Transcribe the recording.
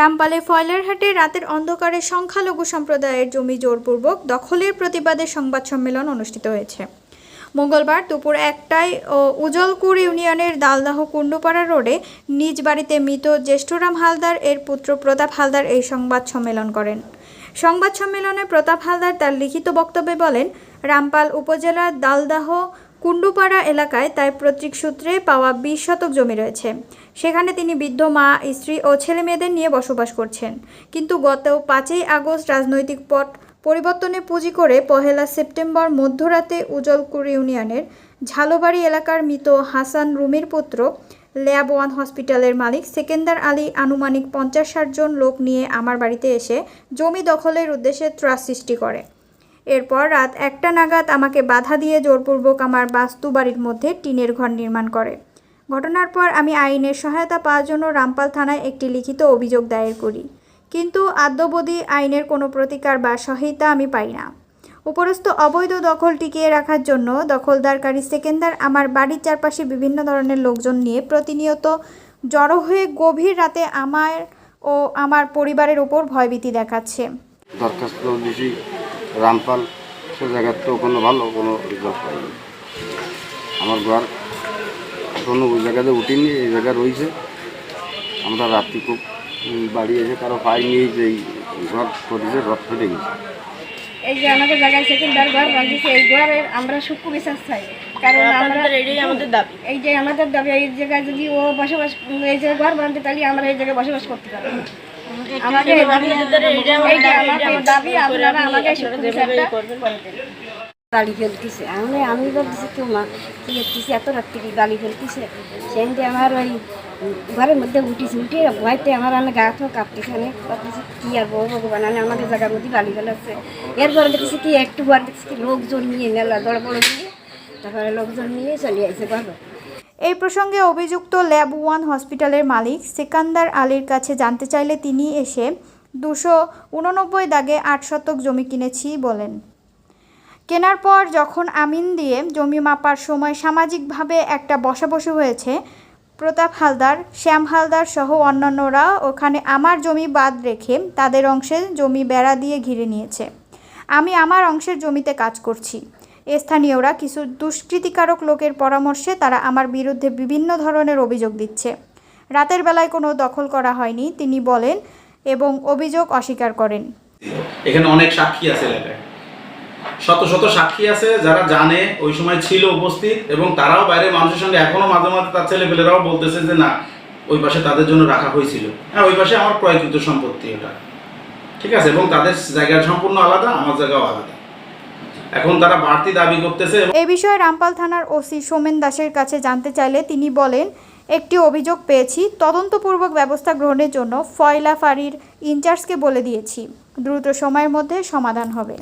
রামপালে ফয়লারহাটে রাতের অন্ধকারে সংখ্যালঘু সম্প্রদায়ের জমি জোরপূর্বক দখলের প্রতিবাদে সংবাদ সম্মেলন অনুষ্ঠিত হয়েছে। মঙ্গলবার দুপুর একটায় ও উজলকুর ইউনিয়নের দালদাহ কুণ্ডুপাড়া রোডে নিজ বাড়িতে মৃত জ্যেষ্ঠরাম হালদার, এর পুত্র প্রতাপ হালদার এই সংবাদ সম্মেলন করেন। সংবাদ সম্মেলনে প্রতাপ হালদার তার লিখিত বক্তব্যে বলেন, রামপাল উপজেলার দালদাহ কুণ্ডুপাড়া এলাকায় তার পৈতৃক সূত্রে পাওয়া বিশ শতক জমি রয়েছে। সেখানে তিনি বৃদ্ধ মা, স্ত্রী ও ছেলে মেয়েদের নিয়ে বসবাস করছেন। কিন্তু গত পাঁচই আগস্ট রাজনৈতিক পট পরিবর্তনে পুঁজি করে পহেলা সেপ্টেম্বর মধ্যরাতে উজলকুর ইউনিয়নের ঝালোবাড়ি এলাকার মৃত হাসান রুমির পুত্র ল্যাব ওয়ান হসপিটালের মালিক সেকেন্দার আলী আনুমানিক পঞ্চাশ ষাট জন লোক নিয়ে আমার বাড়িতে এসে জমি দখলের উদ্দেশ্যে ত্রাস সৃষ্টি করে। এরপর রাত একটা নাগাদ আমাকে বাধা দিয়ে জোরপূর্বক আমার বাস্তু বাড়ির মধ্যে টিনের ঘর নির্মাণ করে। ঘটনার পর আমি আইনের সহায়তা পাওয়ার জন্য রামপাল থানায় একটি লিখিত অভিযোগ দায়ের করি। কিন্তু আদ্যবধি আইনের কোনো প্রতিকার বা সহায়তা আমি পাই না। উপরস্থ অবৈধ দখল টিকিয়ে রাখার জন্য দখলদারকারী সেকেন্দার আমার বাড়ির চারপাশে বিভিন্ন ধরনের লোকজন নিয়ে প্রতিনিয়ত জড়ো হয়ে গভীর রাতে আমার ও আমার পরিবারের ওপর ভয়ভীতি দেখাচ্ছে। দরখাস্ত রামপাল সে জায়গার তো কোনো ভালো কোনো রেজাল্ট পাইনি। আমার ঘর কোনো ওই জায়গাতে উঠিনি এই জায়গা রয়েছে। আমরা রাত্রি খুব বাড়ি এসে কারও পাইনি এই যে এই ঘর করেছে রথ ফেটে গেছে। এই যে আমাদের জায়গায় সেকেন্ডার ঘর বাঁধিয়েছে এই ঘরের আমরা সুখ বিশ্বাস চাই। কারণ আমরা এটাই আমাদের দাবি। এই যে আমাদের দাবি এই জায়গায় যদি ও বসবাস এই যে ঘর বাঁধতে তাহলে আমরা এই জায়গায় বসবাস করতে পারব। দাবি আপনারা আমাকে গালি ফেলতেছে। আমি আমি বলতেছি কেউ মা কি করতেছি এত রাত্রি গালি ফেলতেছে? সেখানে আমার ওই ঘরের মধ্যে উঠিছি উঠে ভয়তে আমার অনেক গা তো কাঁপতেছে অনেক। ভাবতেছি কি আর বউ ভগবান? আমি আমাদের জায়গার মধ্যে গালি ফেলাচ্ছে। এরপরে দেখছি কি একটু পর দেখছি লোকজন নিয়ে মেলা বড় বড় দিয়ে তারপরে লোকজন নিয়ে চলে আসছে ঘর। এই প্রসঙ্গে অভিযুক্ত ল্যাব ওয়ান হসপিটালের মালিক সেকান্দার আলীর কাছে জানতে চাইলে তিনি এসে দুশো উননব্বই দাগে আট শতক জমি কিনেছি বলেন। কেনার পর যখন আমিন দিয়ে জমি মাপার সময় সামাজিকভাবে একটা বসাবসি হয়েছে, প্রতাপ হালদার, শ্যাম হালদার সহ অন্যান্যরা ওখানে আমার জমি বাদ রেখে তাদের অংশে জমি বেড়া দিয়ে ঘিরে নিয়েছে। আমি আমার অংশের জমিতে কাজ করছি। স্থানীয়রা কিছু দুষ্কৃতিকারক লোকের পরামর্শে তারা আমার বিরুদ্ধে বিভিন্ন ধরনের অভিযোগ দিচ্ছে। রাতের বেলায় কোনো দখল করা হয়নি, তিনি বলেন, এবং অভিযোগ অস্বীকার করেন। এখানে অনেক সাক্ষী আছে শত শত সাক্ষী আছে যারা জানে, ওই সময় ছিল উপস্থিত, এবং তারাও বাইরের মানুষের সঙ্গে এখনও মাঝে মাঝে তার ছেলেপেলেরাও বলতেছে যে, না, ওই পাশে তাদের জন্য রাখা হয়েছিল। হ্যাঁ ওই পাশে আমার ক্রয়কৃত সম্পত্তি ওটা ঠিক আছে? এবং তাদের জায়গা সম্পূর্ণ আলাদা, আমার জায়গাও আলাদা। এখন তারা বাড়তি দাবি করতেছে এ বিষয়ে রামপাল থানার ওসি সোমেন দাসের কাছে জানতে চাইলে তিনি বলেন, একটি অভিযোগ পেয়েছি, তদন্তপূর্বক ব্যবস্থা গ্রহণের জন্য ফয়লা ফাঁড়ির ইনচার্জকে বলে দিয়েছি। দ্রুত সময়ের মধ্যে সমাধান হবে।